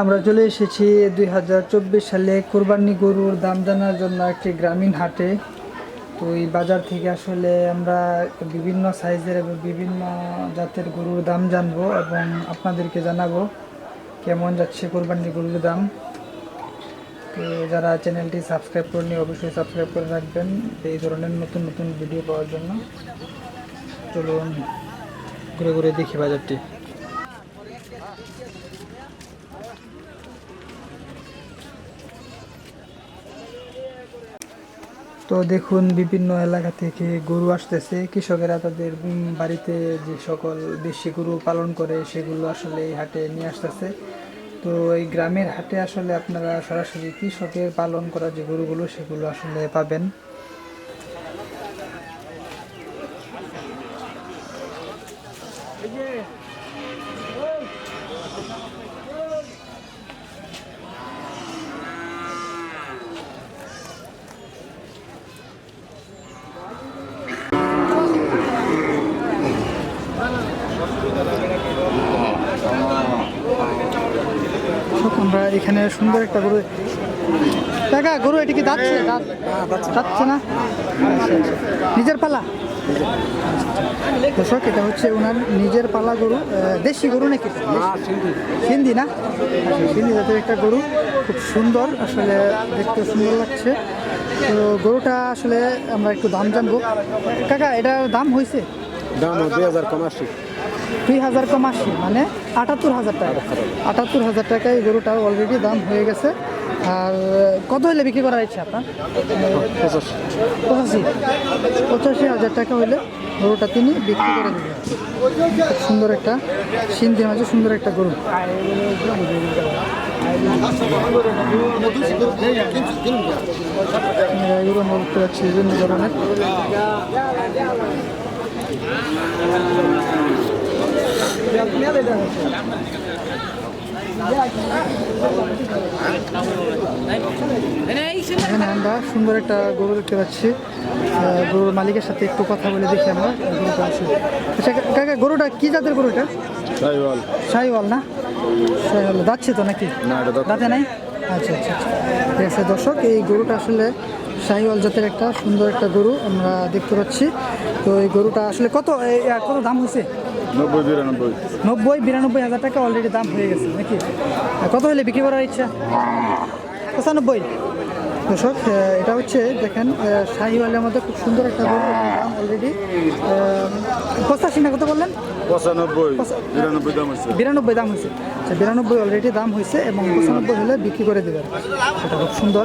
আমরা চলে এসেছি দুই হাজার চব্বিশ সালে কোরবানি গরুর দাম জানার জন্য একটি গ্রামীণ হাটে। তো এই বাজার থেকে আসলে আমরা বিভিন্ন সাইজের এবং বিভিন্ন জাতের গরুর দাম জানব এবং আপনাদেরকে জানাব কেমন যাচ্ছে কোরবানি গরুর দাম। তো যারা চ্যানেলটি সাবস্ক্রাইব করেনি অবশ্যই সাবস্ক্রাইব করে রাখবেন এই ধরনের নতুন নতুন ভিডিও পাওয়ার জন্য। চলুন ঘুরে ঘুরে দেখি বাজারটি। তো দেখুন, বিভিন্ন এলাকা থেকে গরু আসতেছে। কৃষকেরা তাদের বাড়িতে যে সকল দেশি গরু পালন করে, সেগুলো আসলে এই হাটে নিয়ে আসতেছে। তো এই গ্রামের হাটে আসলে আপনারা সরাসরি কৃষকের পালন করা যে গরুগুলো, সেগুলো আসলে পাবেন। সব এখানে সুন্দর একটা গরু। টাকা গরু এটি কি যাচ্ছে যাচ্ছে না। নিজের পালা? দর্শক এটা হচ্ছে ওনার নিজের পালা গরু। দেশি গরু নাকি? হিন্দি না? হিন্দি জাতের একটা গরু। খুব সুন্দর আসলে দেখতে সুন্দর লাগছে। তো গরুটা আসলে আমরা একটু দাম জানব। কাকা এটার দাম হয়েছে দাম দুই হাজার কম দুই হাজার কম আশি মানে আটাত্তর হাজার টাকা। আটাত্তর হাজার টাকায় এই গরুটা অলরেডি দাম হয়ে গেছে। আর, কত হলে বিক্রি করার ইচ্ছা আপনার? পঁচাশি। পঁচাশি হাজার টাকা হলে গরুটা তিনি বিক্রি করে দেবেন। সুন্দর একটা, সিন্ধি মাঝে সুন্দর একটা গরু। পাচ্ছি বিভিন্ন ধরনের এখানে আমরা সুন্দর একটা গরু দেখতে পাচ্ছি। গরুর মালিকের সাথে একটু কথা বলে দেখি আমরা। গরুটা আছে। আচ্ছা কাকা গরুটা কি জাতের গরু এটা? সাইওয়াল। শাহিওয়াল না? শাহিওয়াল যাচ্ছে তো নাকি? দাঁতে নাই? আচ্ছা আচ্ছা আচ্ছা। ঠিক আছে দর্শক এই গরুটা আসলে শাহিওয়াল জাতের একটা সুন্দর একটা গরু আমরা দেখতে পাচ্ছি। তো এই গরুটা আসলে কত কত দাম হয়েছে? নব্বই বিরানব্বই। নব্বই বিরানব্বই হাজার টাকা অলরেডি দাম হয়ে গেছে নাকি? কত হলে বিক্রি করার ইচ্ছা? পঁচানব্বই। দর্শক এটা হচ্ছে দেখেন শাহিওয়ালের মধ্যে খুব সুন্দর একটা দাম অলরেডি পঁচাশি না কত বললেন? পঁচানব্বই বিরানব্বই দাম হচ্ছে বিরানব্বই দাম হয়েছে। আচ্ছা বিরানব্বই অলরেডি দাম হয়েছে এবং পঁচানব্বই হলে বিক্রি করে দেবেন। এটা খুব সুন্দর।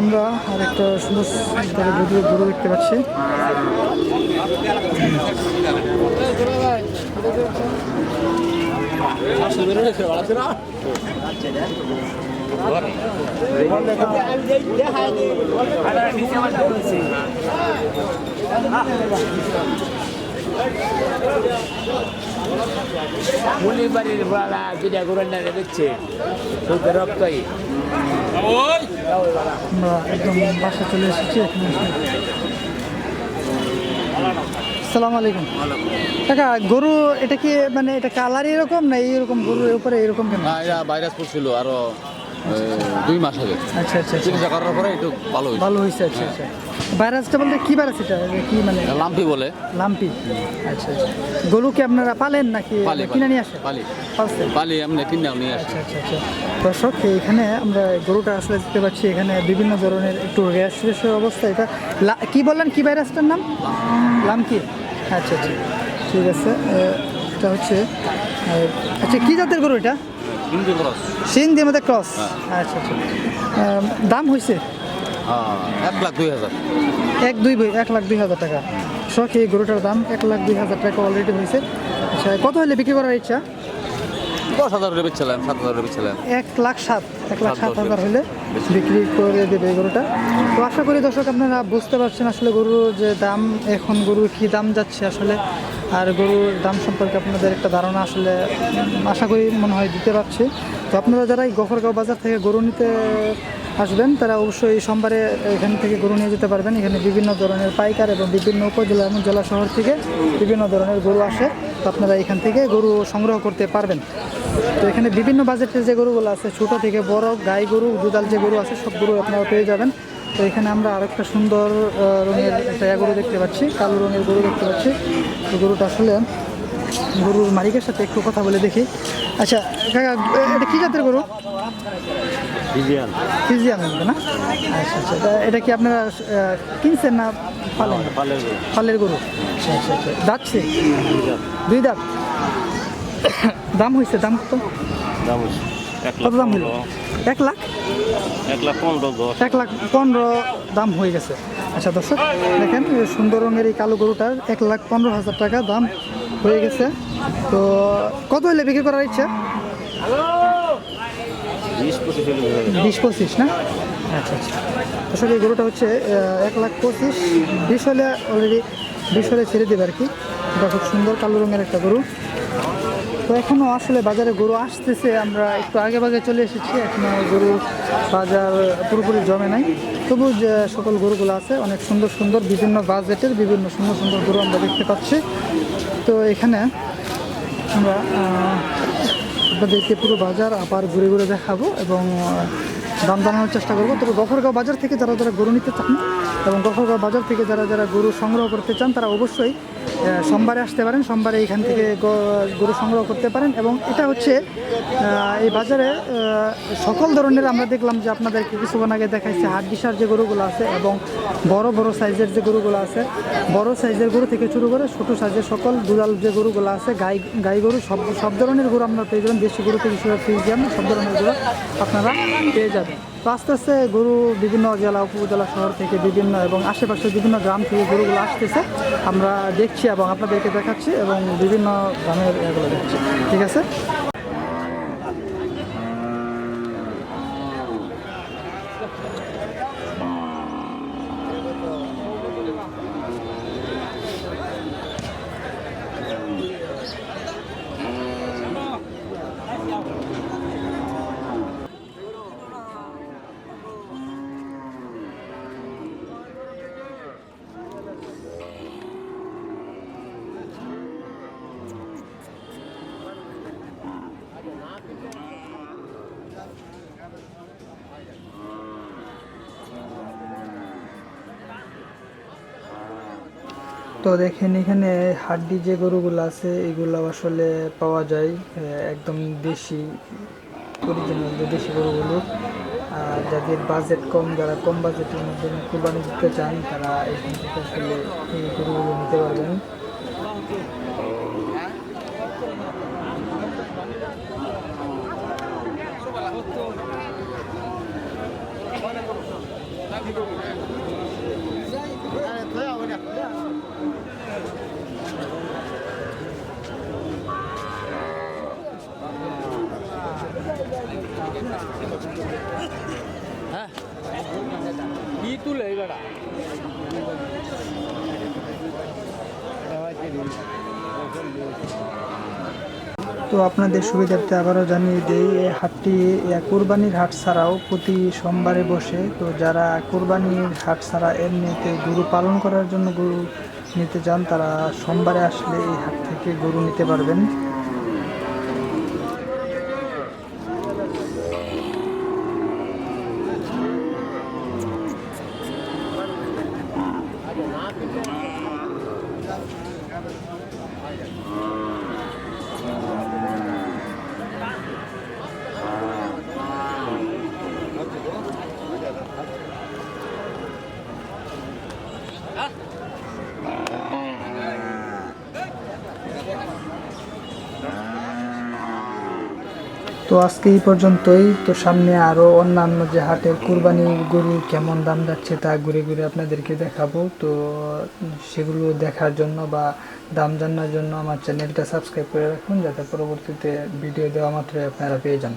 আমরা আর একটা সুন্দর গরু গরু দেখতে পাচ্ছি। গোরান্ডা দেখছে রক্তই। আমরা একদম বাসা চলে এসেছি সালাম আলাইকুম। কাকা গরু এটা কি মানে এটা কালার এরকম না এইরকম গরুর উপরে এরকম কেন? ভাইরাস পড়ছিল আরও দুই মাস আগে। আচ্ছা আচ্ছা আচ্ছা। চিকিৎসা করার পরে একটু ভালো হয়েছে। ভালো হয়েছে আচ্ছা আচ্ছা। ভাইরাসটা বলতে কি ভাইরাস এটা? কি মানে? লাম্পি বলে। লাম্পি। আচ্ছা আচ্ছা। গরু কি আপনারা পালেন নাকি কিনে নিয়ে আসেন? পালি। পালি এমনি কিনে নিয়ে আসি। আচ্ছা আচ্ছা আচ্ছা। দর্শক এখানে আমরা গরুটা আসলে দেখতে পাচ্ছি এখানে বিভিন্ন ধরনের একটু র্যাশ র্যাশের অবস্থা এটা। কি বললেন কি ভাইরাসটার নাম? লামকি আচ্ছা আচ্ছা। ঠিক আছে এটা হচ্ছে আচ্ছা কী জাতের গরু এটা? হিন্দি খরচ সিন দিয়ে মধ্যে ক্রস? আচ্ছা আচ্ছা। দাম হয়েছে হ্যাঁ এক লাখ দুই হাজার। এক দুই এক লাখ দুই হাজার টাকা। শখ এই গরুটার দাম এক লাখ দুই হাজার টাকা অলরেডি হয়েছে আচ্ছা কত হলে বিক্রি করার ইচ্ছা? দশ হাজার করে বেচছিলাম সাত হাজার করে বেচছিলাম এক লাখ সাত এক লাখ সাত হাজার হলে বিক্রি করে দেবে এই গরুটা। তো আশা করি দর্শক আপনারা বুঝতে পারছেন আসলে গরুর যে দাম এখন গরুর কী দাম যাচ্ছে আসলে আর গরুর দাম সম্পর্কে আপনাদের একটা ধারণা আসলে আশা করি মনে হয় দিতে পারছি। তো আপনারা যারা এই গফরগাঁও বাজার থেকে গরু নিতে আসবেন, তারা অবশ্যই সোমবারে এখান থেকে গরু নিয়ে যেতে পারবেন। এখানে বিভিন্ন ধরনের পাইকার এবং বিভিন্ন উপজেলা এবং জেলা শহর থেকে বিভিন্ন ধরনের গরু আসে। তো আপনারা এখান থেকে গরু সংগ্রহ করতে পারবেন। তো এখানে বিভিন্ন বাজেটের যে গরুগুলো আছে, ছোট থেকে বড়, গাই গরু, দুধাল যে গরু আছে, সব গরু আপনারা পেয়ে যাবেন। তো এখানে আমরা আরেকটা সুন্দর রঙের একটা গরু দেখতে পাচ্ছি, কালো রঙের গরু দেখতে পাচ্ছি। তো গরুটা আসলে গরুর মালিকের সাথে একটু কথা বলে দেখি। আচ্ছা কাকা এটা কী জাতের গরু? ফিজিয়ান। না? আচ্ছা আচ্ছা এটা- কি আপনারা কিনছেন না পালেন? পালের গরু। আচ্ছা আচ্ছা আচ্ছা দুই দাঁত। দাম হয়েছে দাম কত? দাম কত দাম হলো? এক লাখ? এক লাখ পনেরো এক লাখ পনেরো দাম হয়ে গেছে। আচ্ছা দর্শক দেখেন সুন্দর রঙের এই কালো গরুটার এক লাখ পনেরো হাজার টাকা দাম হয়ে গেছে। তো কত হলে বিক্রি করার ইচ্ছা? বিশ পঁচিশ না? আচ্ছা আচ্ছা। আসলে এই গরুটা হচ্ছে এক লাখ পঁচিশ। বিশ হলে অলরেডি বিশ হলে ছেড়ে দেবে আর কি। এটা খুব সুন্দর কালো রঙের একটা গরু। তো এখনও আসলে বাজারে গরু আসতেছে, আমরা একটু আগে ভাগে চলে এসেছি এখনও গরু বাজার পুরোপুরি জমে নাই। তবু যে সকল গরুগুলো আছে, অনেক সুন্দর সুন্দর, বিভিন্ন বাজেটের, বিভিন্ন সুন্দর সুন্দর গরু আমরা দেখতে পাচ্ছি। তো এখানে আমরা আপনাদেরকে পুরো বাজার আবার ঘুরে ঘুরে দেখাবো এবং দাম জানানোর চেষ্টা করব। তবে গফরগাঁও বাজার থেকে যারা যারা গরু নিতে চান এবং গফরগাঁও বাজার থেকে যারা যারা গরু সংগ্রহ করতে চান, তারা অবশ্যই সোমবারে আসতে পারেন, সোমবারে এখান থেকে গরু সংগ্রহ করতে পারেন এবং এটা হচ্ছে এই বাজারে সকল ধরনের আমরা দেখলাম যে আপনাদেরকে কিছুক্ষণ আগে দেখাইছে বিশার যে গরুগুলো আছে এবং বড় বড় সাইজের যে গরুগুলো আছে। বড় সাইজের গরু থেকে শুরু করে ছোটো সাইজের সকল দুলাল যে গরুগুলো আছে, গাই গাই গরু, সব সব ধরনের গরু আপনারা পেয়ে যাবেন। দেশি গরু থেকে সব ধরনের গরু আপনারা পেয়ে যাবেন। আস্তে আস্তে গরু বিভিন্ন জেলা, উপজেলা, শহর থেকে বিভিন্ন এবং আশেপাশের বিভিন্ন গ্রাম থেকে গরুগুলো আসতেছে। আমরা দেখছি এবং আপনাদেরকে দেখাচ্ছি এবং বিভিন্ন গ্রামের এগুলো দেখছি। ঠিক আছে? তো দেখেন এখানে হাড্ডি যে গরুগুলো আছে, এগুলো আসলে পাওয়া যায় একদম দেশি অরিজিনাল যে দেশি গরুগুলো। আর যাদের বাজেট কম, যারা কম বাজেটের মধ্যে কুরবানি দিতে চান, তারা এখান থেকে আসলে এই গরুগুলো নিতে পারবেন। কি তুলে এই বেড়া তো আপনাদের সুবিধার্থে আবারও জানিয়ে দিই এই হাটটি কোরবানির হাট ছাড়াও প্রতি সোমবারে বসে। তো যারা কোরবানির হাট ছাড়া এমনিতে গরু পালন করার জন্য গরু নিতে চান, তারা সোমবারে আসলে এই হাট থেকে গরু নিতে পারবেন। তো আজকে এই পর্যন্তই। তো সামনে আরও অন্যান্য যে হাটের কোরবানি গরু কেমন দাম যাচ্ছে তা ঘুরে ঘুরে আপনাদেরকে দেখাবো। তো সেগুলো দেখার জন্য বা দাম জানার জন্য আমার চ্যানেলটা সাবস্ক্রাইব করে রাখুন, যাতে পরবর্তীতে ভিডিও দেওয়া মাত্রই আপনারা পেয়ে যান।